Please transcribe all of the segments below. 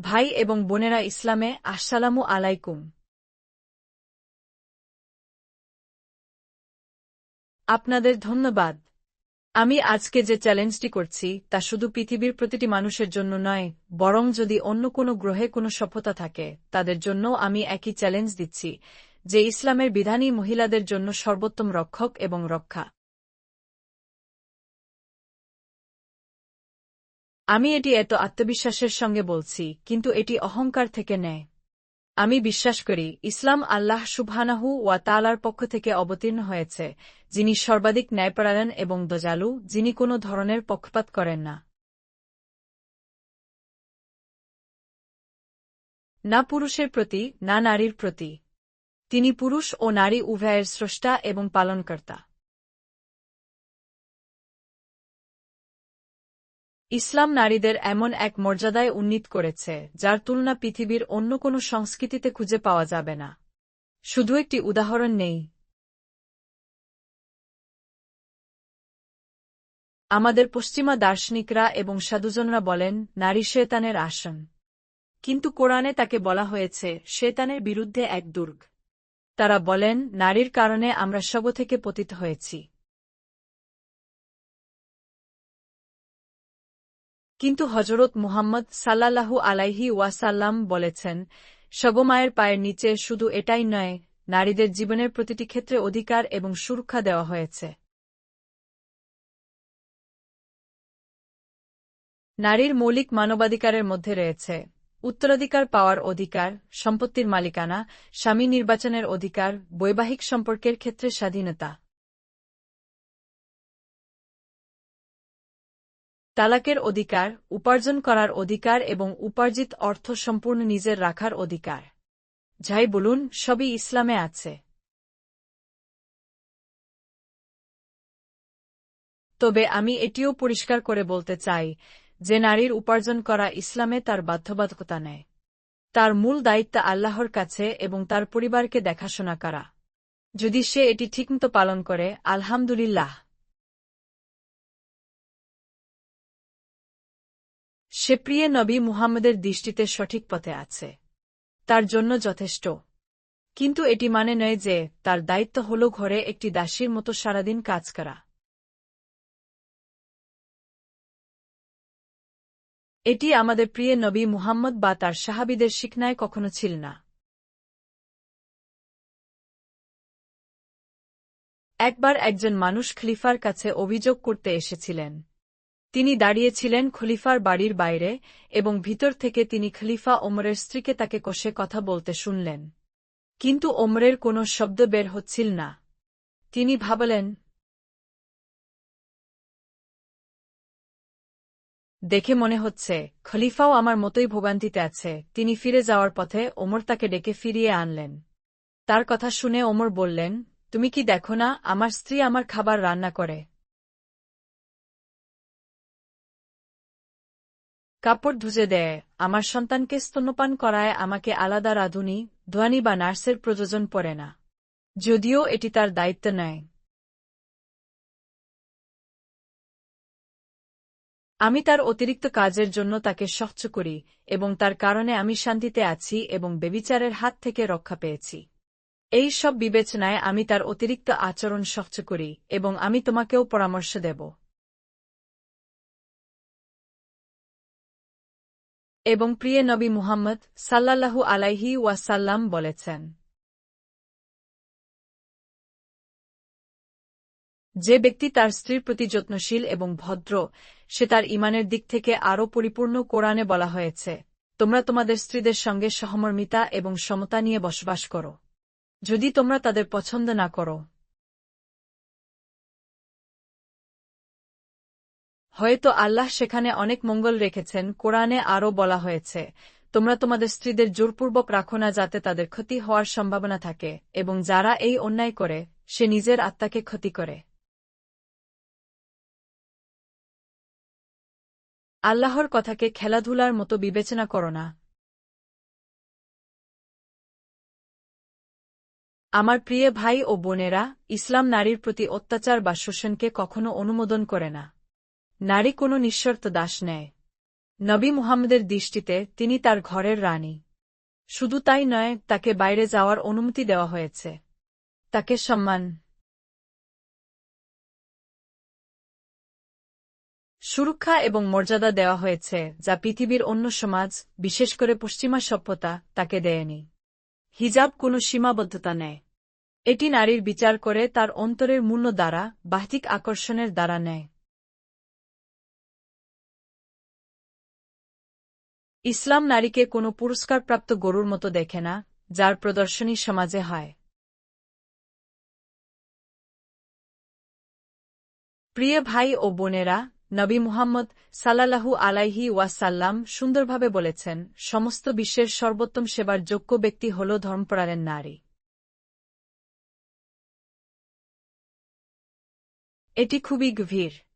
ভাই এবং বোনেরা ইসলামে, আসসালামু আলাইকুম। আপনাদের ধন্যবাদ। আমি আজকে যে চ্যালেঞ্জটি করছি, তা শুধু পৃথিবীর প্রতিটি মানুষের জন্য নয়, বরং যদি অন্য কোনো গ্রহে কোনো সভ্যতা থাকে, তাদের জন্য আমি একই চ্যালেঞ্জ দিচ্ছি, যে ইসলামের বিধানই মহিলাদের জন্য সর্বোত্তম রক্ষক এবং রক্ষা। আমি এটি এত আত্মবিশ্বাসের সঙ্গে বলছি, কিন্তু এটি অহংকার থেকে নেয়। আমি বিশ্বাস করি, ইসলাম আল্লাহ সুবহানাহু ওয়া তালার পক্ষ থেকে অবতীর্ণ হয়েছে, যিনি সর্বাধিক ন্যায়পরায়ণ এবং দজালু যিনি কোনো ধরনের পক্ষপাত করেন না। না পুরুষের প্রতি, না নারীর প্রতি। তিনি পুরুষ ও নারী উভয়ের স্রষ্টা এবং পালনকর্তা। ইসলাম নারীদের এমন এক মর্যাদায় উন্নীত করেছে, যার তুলনা পৃথিবীর অন্য কোনো সংস্কৃতিতে খুঁজে পাওয়া যাবে না। শুধু একটি উদাহরণ নেই। আমাদের পশ্চিমা দার্শনিকরা এবং সাধুজনরা বলেন, নারী শেতানের আসন। কিন্তু কোরআনে তাকে বলা হয়েছে, শেতানের বিরুদ্ধে এক দুর্গ। তারা বলেন, নারীর কারণে আমরা সব থেকে পতিত হয়েছি। কিন্তু হজরত মুহাম্মদ সাল্লাল্লাহু আলাইহি ওয়াসাল্লাম বলেছেন, সবমায়ের পায়ের নিচে শুধু এটাই নয়, নারীদের জীবনের প্রতিটি ক্ষেত্রে অধিকার এবং সুরক্ষা দেওয়া হয়েছে। নারীর মৌলিক মানবাধিকারের মধ্যে রয়েছে, উত্তরাধিকার পাওয়ার অধিকার, সম্পত্তির মালিকানা, স্বামী নির্বাচনের অধিকার, বৈবাহিক সম্পর্কের ক্ষেত্রে স্বাধীনতা। তালাকের অধিকার, উপার্জন করার অধিকার এবং উপার্জিত অর্থ সম্পূর্ণ নিজের রাখার অধিকার। যাই বলুন, সবই ইসলামে আছে। তবে আমি এটিও পরিষ্কার করে বলতে চাই যে নারীর উপার্জন করা ইসলামে তার বাধ্যবাধকতা নেয় তার মূল দায়িত্ব আল্লাহর কাছে এবং তার পরিবারকে দেখাশোনা করা। যদি সে এটি ঠিকমতো পালন করে, আলহামদুলিল্লাহ। সে প্রিয় নবী মুহাম্মদের দৃষ্টিতে সঠিক পথে আছে। তার জন্য যথেষ্ট। কিন্তু এটি মানে নয় যে তার দায়িত্ব হল ঘরে একটি দাসীর মতো সারাদিন কাজ করা। এটি আমাদের প্রিয় নবী মুহাম্মদ বা তার সাহাবিদের শিখনায় কখনো ছিল না। একবার একজন মানুষ খলিফার কাছে অভিযোগ করতে এসেছিলেন। তিনি দাঁড়িয়েছিলেন খলিফার বাড়ির বাইরে এবং ভিতর থেকে তিনি খলিফা ওমরের স্ত্রীকে তাকে কষে কথা বলতে শুনলেন। কিন্তু ওমরের কোনো শব্দ বের হচ্ছিল না। তিনি ভাবলেন, দেখে মনে হচ্ছে, খলিফাও আমার মতোই ভোগান্তিতে আছে। তিনি ফিরে যাওয়ার পথে ওমর তাকে ডেকে ফিরিয়ে আনলেন। তার কথা শুনে ওমর বললেন, তুমি কি দেখো না, আমার স্ত্রী আমার খাবার রান্না করে। কাপড় ধুজে দেয়। আমার সন্তানকে স্তন্যপান করায় আমাকে আলাদা রাঁধুনি, ধোয়ানি বা নার্সের প্রযোজন পড়ে না। যদিও এটি তার দায়িত্ব নেয়। আমি তার অতিরিক্ত কাজের জন্য তাকে সহ্য করি এবং তার কারণে আমি শান্তিতে আছি এবং বেবিচারের হাত থেকে রক্ষা পেয়েছি। এই সব বিবেচনায় আমি তার অতিরিক্ত আচরণ সহ্য করি এবং আমি তোমাকেও পরামর্শ দেব। এবং প্রিয় নবী মুহাম্মদ সাল্লাল্লাহু আলাইহি ওয়াসাল্লাম বলেছেন, যে ব্যক্তি তার স্ত্রীর প্রতি যত্নশীল এবং ভদ্র, সে তার ইমানের দিক থেকে আরও পরিপূর্ণ কোরআনে বলা হয়েছে, তোমরা তোমাদের স্ত্রীদের সঙ্গে সহমর্মিতা এবং সমতা নিয়ে বসবাস করো। যদি তোমরা তাদের পছন্দ না করো হয়তো আল্লাহ সেখানে অনেক মঙ্গল রেখেছেন, কোরআনে আরও বলা হয়েছে, তোমরা তোমাদের স্ত্রীদের জোরপূর্বক রাখো না যাতে তাদের ক্ষতি হওয়ার সম্ভাবনা থাকে, এবং যারা এই অন্যায় করে, সে নিজের আত্মাকে ক্ষতি করে। আল্লাহর কথাকে খেলাধুলার মতো বিবেচনা করো না। আমার প্রিয় ভাই ও বোনেরা, ইসলাম নারীর প্রতি অত্যাচার বা শোষণকে কখনো অনুমোদন করে না। নারী কোনো নিঃশর্ত দাস নেয়। নবী মুহাম্মদের দৃষ্টিতে তিনি তার ঘরের রানী। শুধু তাই নয়, তাকে বাইরে যাওয়ার অনুমতি দেওয়া হয়েছে। তাকে সম্মান। সুরক্ষা এবং মর্যাদা দেওয়া হয়েছে, যা পৃথিবীর অন্য সমাজ, বিশেষ করে পশ্চিমা সভ্যতা, তাকে দেয়নি। হিজাব কোনো সীমাবদ্ধতা নেয়। এটি নারীর বিচার করে তার অন্তরের মূল্য দ্বারা বাহ্যিক আকর্ষণের দ্বারা নেয়। ইসলাম নারীকে কোনো পুরস্কারপ্রাপ্ত গরুর মতো দেখে না, যার প্রদর্শনী সমাজে হয়। প্রিয় ভাই ও বোনেরা, নবী মুহাম্মদ সাল্লাহু আলাইহি ওয়াসাল্লাম সুন্দরভাবে বলেছেন, সমস্ত বিশ্বের সর্বোত্তম সেবার যোগ্য ব্যক্তি হল ধর্মপরায়ণ নারী। এটি খুবই গভীর।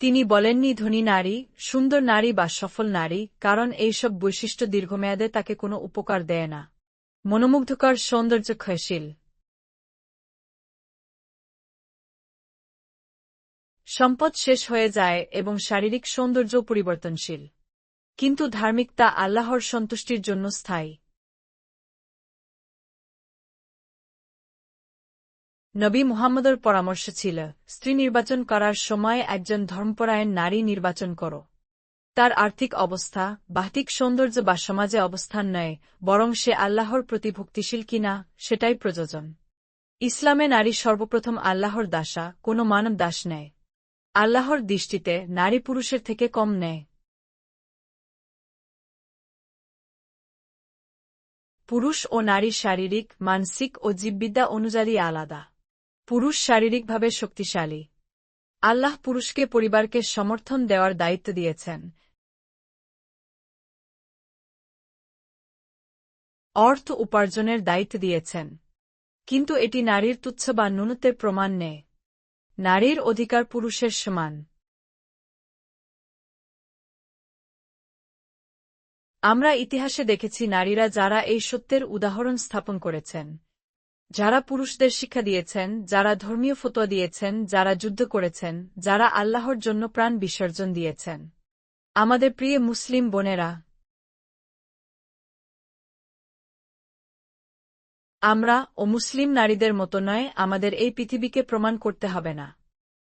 তিনি বলেননি ধনী নারী, সুন্দর নারী বা সফল নারী, কারণ এইসব বৈশিষ্ট্য দীর্ঘমেয়াদে তাকে কোনো উপকার দেয় না। মনোমুগ্ধকর সৌন্দর্য ক্ষয়শীল সম্পদ শেষ হয়ে যায় এবং শারীরিক সৌন্দর্য পরিবর্তনশীল। কিন্তু ধার্মিকতা আল্লাহর সন্তুষ্টির জন্য স্থায়ী। নবী মুহাম্মদের পরামর্শ ছিল, স্ত্রী নির্বাচন করার সময় একজন ধর্মপরায়ণ নারী নির্বাচন করো। তার আর্থিক অবস্থা বাহ্যিক সৌন্দর্য বা সমাজে অবস্থান নয়, বরং সে আল্লাহর প্রতি ভক্তিশীল কিনা সেটাই প্রযোজন। ইসলামে নারী সর্বপ্রথম আল্লাহর দাসা, কোনো মানব দাস নেয়। আল্লাহর দৃষ্টিতে নারী পুরুষের থেকে কম নেয়। পুরুষ ও নারী শারীরিক, মানসিক ও জীববিদ্যা অনুযায়ী আলাদা। পুরুষ শারীরিকভাবে শক্তিশালী। আল্লাহ পুরুষকে পরিবারকে সমর্থন দেওয়ার দায়িত্ব দিয়েছেন। অর্থ উপার্জনের দায়িত্ব দিয়েছেন। কিন্তু এটি নারীর তুচ্ছ বা ন্যূনতের প্রমাণ নেই। নারীর অধিকার পুরুষের সমান। আমরা ইতিহাসে দেখেছি নারীরা যারা এই সত্যের উদাহরণ স্থাপন করেছেন। যারা পুরুষদের শিক্ষা দিয়েছেন, যারা ধর্মীয় ফতোয়া দিয়েছেন, যারা যুদ্ধ করেছেন, যারা আল্লাহর জন্য প্রাণ বিসর্জন দিয়েছেন। আমাদের প্রিয় মুসলিম বোনেরা, আমরা ও মুসলিম নারীদের মতো নয়, আমাদের এই পৃথিবীকে প্রমাণ করতে হবে না।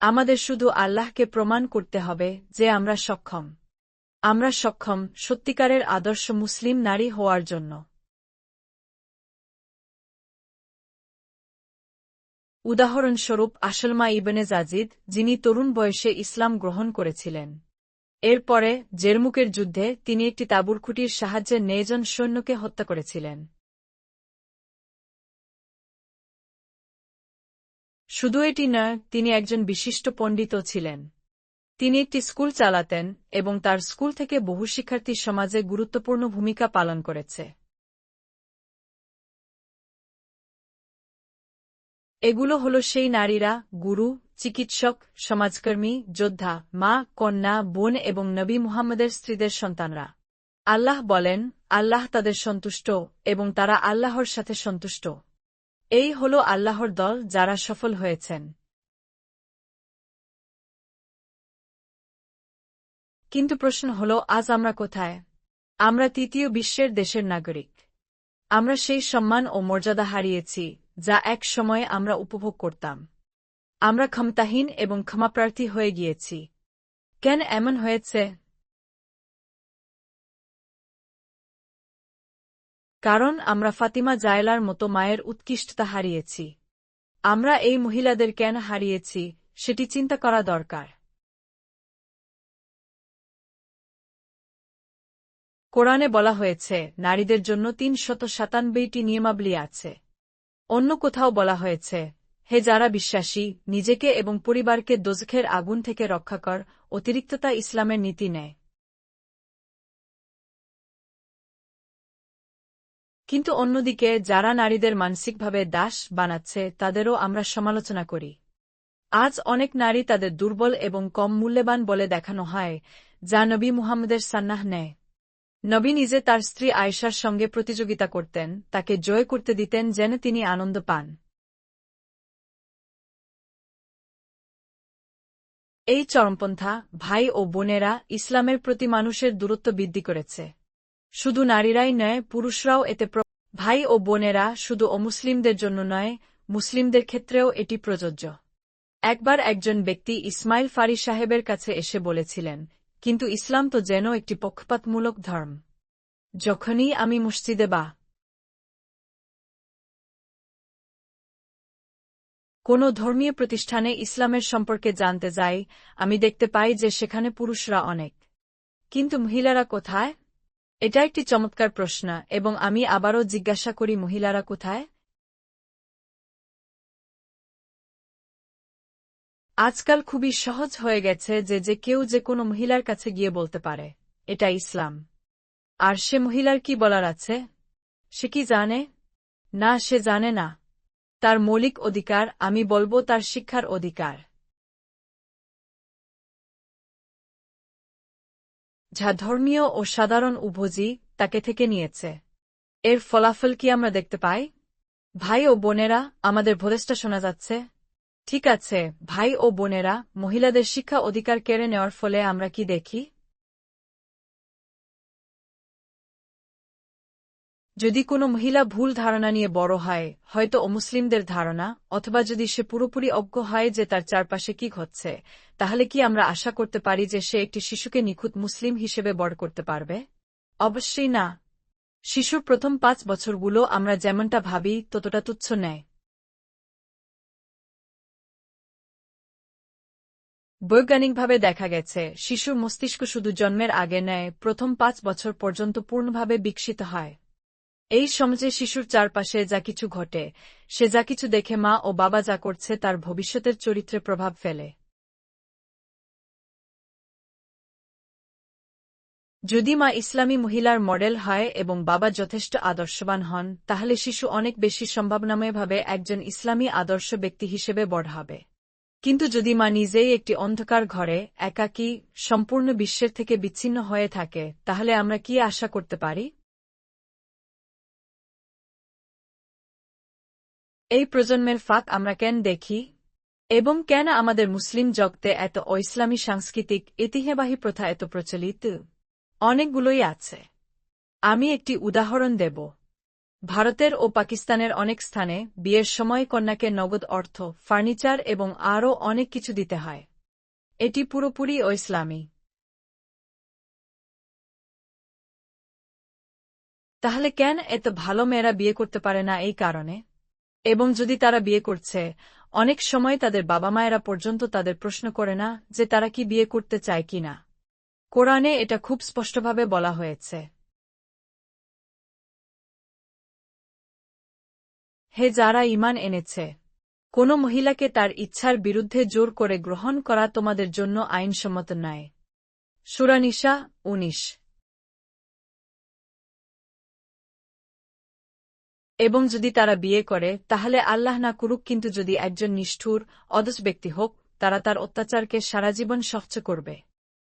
আমাদের শুধু আল্লাহকে প্রমাণ করতে হবে যে আমরা সক্ষম। আমরা সক্ষম সত্যিকারের আদর্শ মুসলিম নারী হওয়ার জন্য। উদাহরণস্বরূপ আসলমা ইবনে জাজিদ, যিনি তরুণ বয়সে ইসলাম গ্রহণ করেছিলেন। এরপরে, জেরমুকের যুদ্ধে তিনি একটি তাবুর খুঁটির সাহায্যে নেজন সৈন্যকে হত্যা করেছিলেন। শুধু এটি নয়, তিনি একজন বিশিষ্ট পণ্ডিতও ছিলেন। তিনি একটি স্কুল চালাতেন এবং তার স্কুল থেকে বহু শিক্ষার্থী সমাজে গুরুত্বপূর্ণ ভূমিকা পালন করেছে। এগুলো হল সেই নারীরা, গুরু, চিকিৎসক, সমাজকর্মী, যোদ্ধা, মা, কন্যা, বোন এবং নবী মুহাম্মদের স্ত্রীদের সন্তানরা। আল্লাহ বলেন, আল্লাহ তাদের সন্তুষ্ট এবং তারা আল্লাহর সাথে সন্তুষ্ট। এই হল আল্লাহর দল যারা সফল হয়েছেন। কিন্তু প্রশ্ন হল, আজ আমরা কোথায়? আমরা তৃতীয় বিশ্বের দেশের নাগরিক। আমরা সেই সম্মান ও মর্যাদা হারিয়েছি। যা এক সময়ে আমরা উপভোগ করতাম। আমরা ক্ষমতাহীন এবং ক্ষমাপ্রার্থী হয়ে গিয়েছি। কেন এমন হয়েছে? কারণ আমরা ফাতিমা জায়লার মতো মায়ের উৎকৃষ্টতা হারিয়েছি। আমরা এই মহিলাদের কেন হারিয়েছি, সেটি চিন্তা করা দরকার। কোরআনে বলা হয়েছে, নারীদের জন্য তিন শত সাতানব্বইটি নিয়মাবলী আছে। অন্য কোথাও বলা হয়েছে, হে যারা বিশ্বাসী, নিজেকে এবং পরিবারকে দোজখের আগুন থেকে রক্ষা কর, অতিরিক্ততা ইসলামের নীতি নেয়। কিন্তু অন্যদিকে, যারা নারীদের মানসিকভাবে দাস বানাচ্ছে, তাদেরও আমরা সমালোচনা করি। আজ অনেক নারী তাদের দুর্বল এবং কম মূল্যবান বলে দেখানো হয়, যা নবী মুহাম্মদের সান্নাহ নেয়। নবী নিজে তার স্ত্রী আয়েশার সঙ্গে প্রতিযোগিতা করতেন, তাকে জয় করতে দিতেন যেন তিনি আনন্দ পান। এই চরমপন্থা ভাই ও বোনেরা ইসলামের প্রতি মানুষের দূরত্ব বৃদ্ধি করেছে। শুধু নারীরাই নয়, পুরুষরাও এতে ভাই ও বোনেরা শুধু অমুসলিমদের জন্য নয়, মুসলিমদের ক্ষেত্রেও এটি প্রযোজ্য। একবার একজন ব্যক্তি ইসমাইল ফারি সাহেবের কাছে এসে বলেছিলেন কিন্তু ইসলাম তো যেন একটি পক্ষপাতমূলক ধর্ম। যখনই আমি মসজিদে বা কোনো ধর্মীয় প্রতিষ্ঠানে ইসলামের সম্পর্কে জানতে যাই, আমি দেখতে পাই যে সেখানে পুরুষরা অনেক। কিন্তু মহিলারা কোথায়? এটা একটি চমৎকার প্রশ্ন, এবং আমি আবারও জিজ্ঞাসা করি, মহিলারা কোথায়? আজকাল খুবই সহজ হয়ে গেছে যে যে কেউ যে কোনো মহিলার কাছে গিয়ে বলতে পারে, এটা ইসলাম। আর সে মহিলার কি বলার আছে? সে কি জানে? না, সে জানে না। তার মৌলিক অধিকার, আমি বলব তার শিক্ষার অধিকার। যা ধর্মীয় ও সাধারণ উভজি, তাকে থেকে নিয়েছে। এর ফলাফল কি আমরা দেখতে পাই? ভাই ও বোনেরা, আমাদের ভোদেশটা শোনা যাচ্ছে। ঠিক আছে, ভাই ও বোনেরা, মহিলাদের শিক্ষা অধিকার কেড়ে নেওয়ার ফলে আমরা কি দেখি? যদি কোনো মহিলা ভুল ধারণা নিয়ে বড় হয়, হয়তো অমুসলিমদের ধারণা, অথবা যদি সে পুরোপুরি অজ্ঞ হয় যে তার চারপাশে কি ঘটছে, তাহলে কি আমরা আশা করতে পারি যে সে একটি শিশুকে নিখুঁত মুসলিম হিসেবে বড় করতে পারবে? অবশ্যই না। শিশুর প্রথম পাঁচ বছরগুলো আমরা যেমনটা ভাবি, ততটা তুচ্ছ নেয় বৈজ্ঞানিকভাবে দেখা গেছে শিশুর মস্তিষ্ক শুধু জন্মের আগে নেয়, প্রথম পাঁচ বছর পর্যন্ত পূর্ণভাবে বিকশিত হয়। এই সমাজে শিশুর চারপাশে যা কিছু ঘটে, সে যা কিছু দেখে মা ও বাবা যা করছে তার ভবিষ্যতের চরিত্রে প্রভাব ফেলে। যদি মা ইসলামী মহিলার মডেল হয় এবং বাবা যথেষ্ট আদর্শবান হন, তাহলে শিশু অনেক বেশি সম্ভাবনাময়ভাবে একজন ইসলামী আদর্শ ব্যক্তি হিসেবে বড় হবে। কিন্তু যদি মা নিজেই একটি অন্ধকার ঘরে, একাকী, সম্পূর্ণ বিশ্বের থেকে বিচ্ছিন্ন হয়ে থাকে, তাহলে আমরা কি আশা করতে পারি? এই প্রজন্মের ফাঁক আমরা কেন দেখি? এবং কেন আমাদের মুসলিম জগতে এত অইসলামী সাংস্কৃতিক ঐতিহ্যবাহী প্রথা এত প্রচলিত? অনেকগুলোই আছে। আমি একটি উদাহরণ দেব। ভারতের ও পাকিস্তানের অনেক স্থানে বিয়ের সময় কন্যাকে নগদ অর্থ, ফার্নিচার এবং আরও অনেক কিছু দিতে হয়। এটি পুরোপুরি ও ইসলামী। তাহলে কেন এত ভালো মেয়েরা বিয়ে করতে পারে না এই কারণে? এবং যদি তারা বিয়ে করছে, অনেক সময় তাদের বাবা মায়েরা পর্যন্ত তাদের প্রশ্ন করে না যে তারা কি বিয়ে করতে চায় কি না কোরআনে এটা খুব স্পষ্টভাবে বলা হয়েছে। হে যারা ইমান এনেছে, কোন মহিলাকে তার ইচ্ছার বিরুদ্ধে জোর করে গ্রহণ করা তোমাদের জন্য আইনসম্মত নয় সুরানিশা উনিশ। এবং যদি তারা বিয়ে করে, তাহলে আল্লাহ না করুক, কিন্তু যদি একজন নিষ্ঠুর, অদস ব্যক্তি হোক, তারা তার অত্যাচারকে সারা জীবন সহ্য করবে।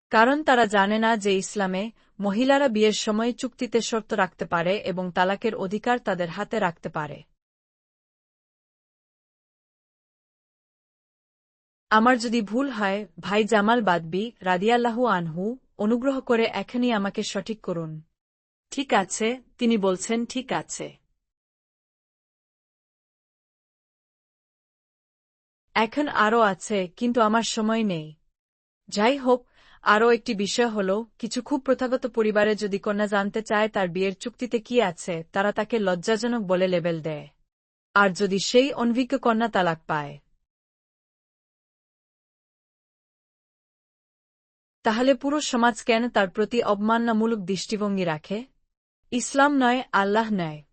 কারণ তারা জানে না যে ইসলামে মহিলারা বিয়ের সময় চুক্তিতে শর্ত রাখতে পারে এবং তালাকের অধিকার তাদের হাতে রাখতে পারে। আমার যদি ভুল হয়, ভাই জামাল বাদবি রাদিয়াল্লাহু আনহু অনুগ্রহ করে এখনই আমাকে সঠিক করুন। ঠিক আছে, তিনি বলছেন ঠিক আছে। এখন আরও আছে, কিন্তু আমার সময় নেই। যাই হোক, আরও একটি বিষয় হল, কিছু খুব প্রথাগত পরিবারে যদি কন্যা জানতে চায় তার বিয়ের চুক্তিতে কি আছে, তারা তাকে লজ্জাজনক বলে লেবেল দেয়। আর যদি সেই অনভিজ্ঞ কন্যা তালাক পায়। তাহলে পুরো সমাজ কেন তার প্রতি অবমাননামূলক দৃষ্টিভঙ্গি রাখে? ইসলাম নয়, আল্লাহ নয়।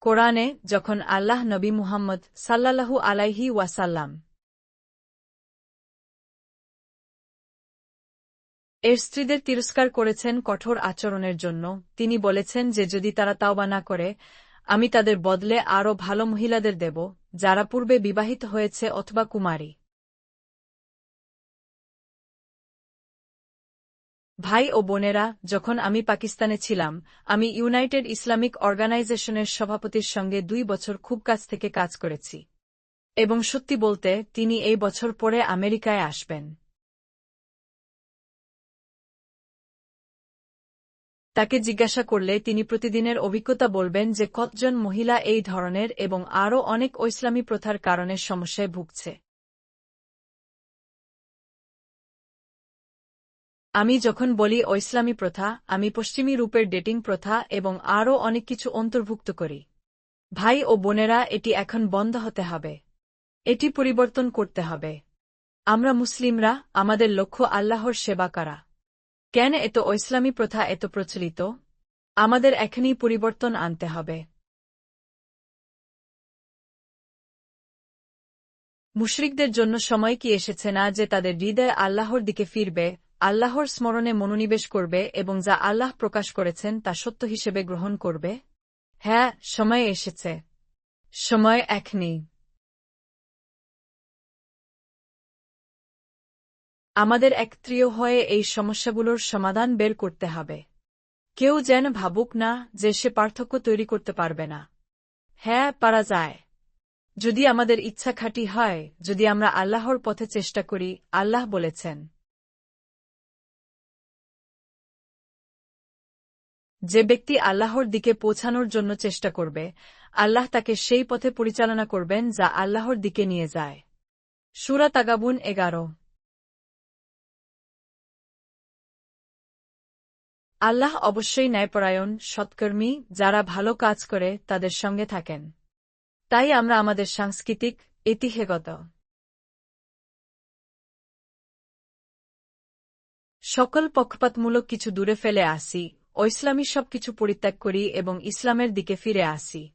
কোরআনে যখন আল্লাহ নবী মুহাম্মদ সাল্লাল্লাহু আলাইহি ওয়াসাল্লাম এর স্ত্রীদের তিরস্কার করেছেন কঠোর আচরণের জন্য, তিনি বলেছেন যে যদি তারা তাওবা না করে, আমি তাদের বদলে আরও ভালো মহিলাদের দেব, যারা পূর্বে বিবাহিত হয়েছে অথবা কুমারী। ভাই ও বোনেরা, যখন আমি পাকিস্তানে ছিলাম, আমি ইউনাইটেড ইসলামিক অর্গানাইজেশনের সভাপতির সঙ্গে দুই বছর খুব কাছ থেকে কাজ করেছি। এবং সত্যি বলতে, তিনি এই বছর পরে আমেরিকায় আসবেন। তাকে জিজ্ঞাসা করলে তিনি প্রতিদিনের অভিজ্ঞতা বলবেন যে কতজন মহিলা এই ধরনের এবং আরও অনেক ঐসলামী প্রথার কারণে সমস্যায় ভুগছে। আমি যখন বলি ঐসলামী প্রথা, আমি পশ্চিমী রূপের ডেটিং প্রথা এবং আরও অনেক কিছু অন্তর্ভুক্ত করি। ভাই ও বোনেরা এটি এখন বন্ধ হতে হবে। এটি পরিবর্তন করতে হবে। আমরা মুসলিমরা, আমাদের লক্ষ্য আল্লাহর সেবা করা। কেন এত ঐসলামী প্রথা এত প্রচলিত? আমাদের এখনই পরিবর্তন আনতে হবে। মুশরিকদের জন্য সময় কি এসেছে না যে তাদের হৃদয় আল্লাহর দিকে ফিরবে? আল্লাহর স্মরণে মনোনিবেশ করবে এবং যা আল্লাহ প্রকাশ করেছেন তা সত্য হিসেবে গ্রহণ করবে? হ্যাঁ সময় এসেছে। সময় এখনই আমাদের একত্রীয় হয়ে এই সমস্যাগুলোর সমাধান বের করতে হবে। কেউ যেন ভাবুক না যে সে পার্থক্য তৈরি করতে পারবে না। হ্যাঁ পারা যায়। যদি আমাদের ইচ্ছা খাঁটি হয়, যদি আমরা আল্লাহর পথে চেষ্টা করি, আল্লাহ বলেছেন। যে ব্যক্তি আল্লাহর দিকে পৌঁছানোর জন্য চেষ্টা করবে, আল্লাহ তাকে সেই পথে পরিচালনা করবেন যা আল্লাহর দিকে নিয়ে যায়। সুরা তাগাবুন এগারো। আল্লাহ অবশ্যই ন্যায়পরায়ণ, সৎকর্মী, যারা ভালো কাজ করে তাদের সঙ্গে থাকেন। তাই আমরা আমাদের সাংস্কৃতিক, ঐতিহ্যগত সকল পক্ষপাতমূলক কিছু দূরে ফেলে আসি। ও ইসলামী সবকিছু পরিত্যাগ করি এবং ইসলামের দিকে ফিরে আসি।